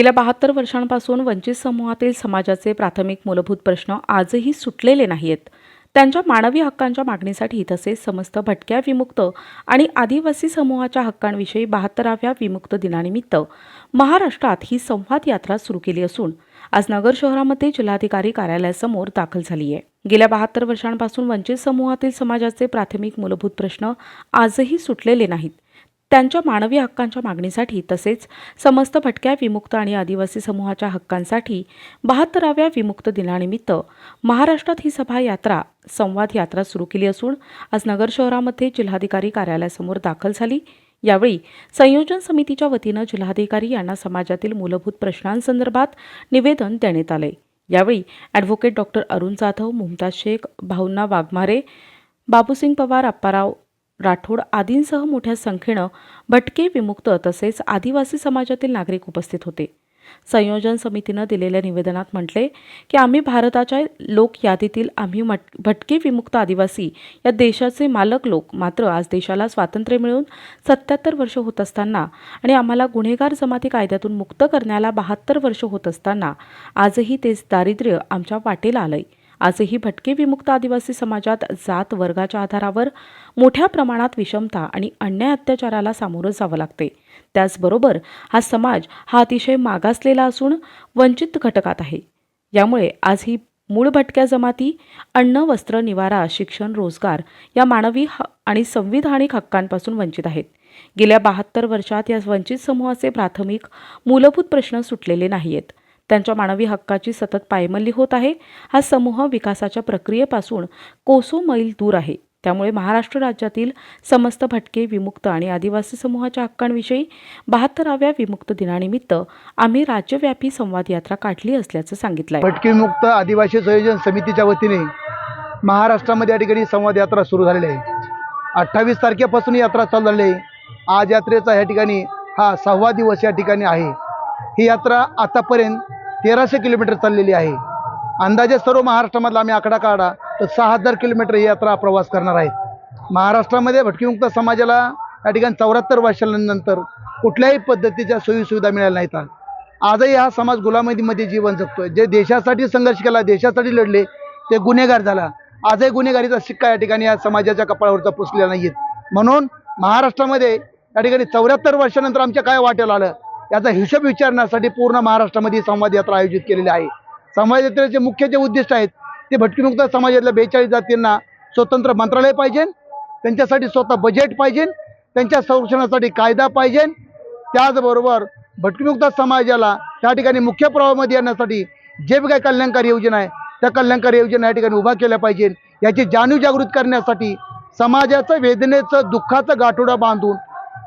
गेल्या बहात्तर वर्षांपासून वंचित समूहातील समाजाचे प्राथमिक मूलभूत प्रश्न आजही सुटलेले नाहीत त्यांच्या मानवी हक्कांच्या मागणीसाठी तसेच समस्त भटक्या विमुक्त आणि आदिवासी समूहाच्या हक्कांविषयी बहात्तराव्या विमुक्त दिनानिमित्त महाराष्ट्रात ही संवाद यात्रा सुरू केली असून आज नगर शहरामध्ये जिल्हाधिकारी कार्यालयासमोर दाखल झाली आहे गेल्या बहात्तर वर्षांपासून वंचित समूहातील समाजाचे प्राथमिक मूलभूत प्रश्न आजही सुटलेले नाहीत. त्यांच्या मानवी हक्कांच्या मागणीसाठी तसेच समस्त भटक्या विमुक्त आणि आदिवासी समूहाच्या हक्कांसाठी बहात्तराव्या विमुक्त दिनानिमित्त महाराष्ट्रात ही सभा यात्रा संवाद यात्रा सुरू केली असून आज नगर शहरामध्ये जिल्हाधिकारी कार्यालयासमोर दाखल झाली. यावेळी संयोजन समितीच्या वतीनं जिल्हाधिकारी यांना समाजातील मूलभूत प्रश्नांसंदर्भात निवेदन देण्यात आले. यावेळी ॲडव्होकेट डॉक्टर अरुण जाधव मुमताज शेख भाऊंना वाघमारे बाबूसिंग पवार अप्पाराव राठोड आदींसह मोठ्या संख्येनं भटके विमुक्त तसेच आदिवासी समाजातील नागरिक उपस्थित होते. संयोजन समितीनं दिलेल्या निवेदनात म्हटले की आम्ही भारताच्या लोक यादीतील आम्ही मट भटके विमुक्त आदिवासी या देशाचे मालक लोक. मात्र आज देशाला स्वातंत्र्य मिळून सत्याहत्तर वर्ष होत असताना आणि आम्हाला गुन्हेगार जमाती कायद्यातून मुक्त करण्याला बहात्तर वर्ष होत असताना आजही तेच दारिद्र्य आमच्या वाटेला आलंय. आजही भटके विमुक्त आदिवासी समाजात जात वर्गाच्या आधारावर मोठ्या प्रमाणात विषमता आणि अन्याय अत्याचाराला सामोरं जावं लागते. त्याचबरोबर हा समाज हा अतिशय मागासलेला असून वंचित घटकात आहे. यामुळे आज ही मूळ भटक्या जमाती अन्न वस्त्र निवारा शिक्षण रोजगार या मानवी ह आणि संविधानिक हक्कांपासून वंचित आहेत. गेल्या बहात्तर वर्षात या वंचित समूहाचे प्राथमिक मूलभूत प्रश्न सुटलेले नाही आहेत त्यांच्या मानवी हक्काची सतत पायमल्ली होत आहे. हा समूह विकासाच्या प्रक्रियेपासून कोसो मैल दूर आहे. त्यामुळे महाराष्ट्र राज्यातील समस्त भटके विमुक्त आणि आदिवासी समूहाच्या हक्कांविषयी बहात्तराव्या विमुक्त दिनानिमित्त आम्ही राज्यव्यापी संवाद यात्रा काढली असल्याचं सांगितलं आहे भटकीमुक्त आदिवासी संयोजन समितीच्या वतीने महाराष्ट्रामध्ये या ठिकाणी संवाद यात्रा सुरू झालेली आहे. अठ्ठावीस तारखेपासून यात्रा चालू झाली आहे. आज यात्रेचा या ठिकाणी हा सहावा दिवस या ठिकाणी आहे. ही यात्रा आतापर्यंत तेराशे किलोमीटर चाललेली आहे. अंदाजे सर्व महाराष्ट्रामधला आम्ही आकडा काढा तर सहा हजार किलोमीटर ही यात्रा प्रवास करणार आहेत. महाराष्ट्रामध्ये भटकीमुक्त समाजाला या ठिकाणी चौऱ्याहत्तर वर्षानंतर कुठल्याही पद्धतीच्या सोयीसुविधा मिळाल्या नाहीत. आजही हा समाज गुलामतीमध्ये जीवन जगतोय. जे देशासाठी संघर्ष केला देशासाठी लढले ते गुन्हेगार झाला. आजही गुन्हेगारीचा शिक्का या ठिकाणी या समाजाच्या कपाळावरचा पुसलेला नाहीत म्हणून महाराष्ट्रामध्ये या ठिकाणी चौऱ्याहत्तर वर्षानंतर आमच्या काय वाटेल आलं? याचा हिशोब विचारण्यासाठी पूर्ण महाराष्ट्रामध्ये संवाद यात्रा आयोजित केलेली आहे. संवाद यात्रेचे मुख्य जे उद्दिष्ट आहेत ते भटकीमुक्त समाजातल्या बेचाळीस जातींना स्वतंत्र मंत्रालय पाहिजे त्यांच्यासाठी स्वतः बजेट पाहिजे त्यांच्या संरक्षणासाठी कायदा पाहिजे. त्याचबरोबर भटकीमुक्त समाजाला त्या ठिकाणी मुख्य प्रवाहामध्ये येण्यासाठी जे काही कल्याणकारी योजना आहे त्या कल्याणकारी योजना या ठिकाणी उभा केल्या पाहिजे. याची जाणीव जागृत करण्यासाठी समाजाचं वेदनेचं दुःखाचं गाठोडा बांधून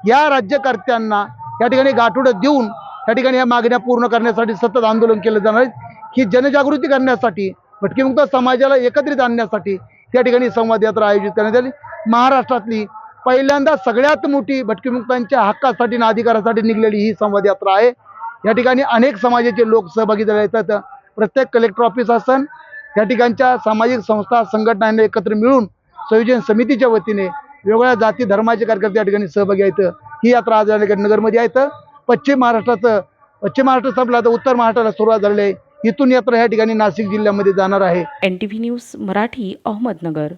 या राज्यकर्त्यांना या ठिकाणी गाठोडं देऊन या ठिकाणी या मागण्या पूर्ण करण्यासाठी सतत आंदोलन केलं जाणार आहे. ही जनजागृती करण्यासाठी भटकीमुक्त समाजाला एकत्रित आणण्यासाठी त्या ठिकाणी संवाद यात्रा आयोजित करण्यात आली. महाराष्ट्रातली पहिल्यांदा सगळ्यात मोठी भटकीमुक्तांच्या हक्कासाठी आणि अधिकारासाठी निघलेली ही संवाद यात्रा आहे. या ठिकाणी अनेक समाजाचे लोक सहभागी झाले आहेत. प्रत्येक कलेक्टर ऑफिस असन या ठिकाणच्या सामाजिक संस्था संघटनांना एकत्र मिळून संयोजन समितीच्या वतीने वेगवेगळ्या जाती धर्माचे कार्यकर्ते या ठिकाणी सहभागी आहेत. ही यात्रा आज या नगरमध्ये आहेत पश्चिम महाराष्ट्राचं पश्चिम महाराष्ट्र संपला तर उत्तर महाराष्ट्राला सुरुवात झालेली आहे. इथून यात्रा या ठिकाणी नाशिक जिल्ह्यामध्ये जाणार आहे. N T V news Marathi Ahmednagar.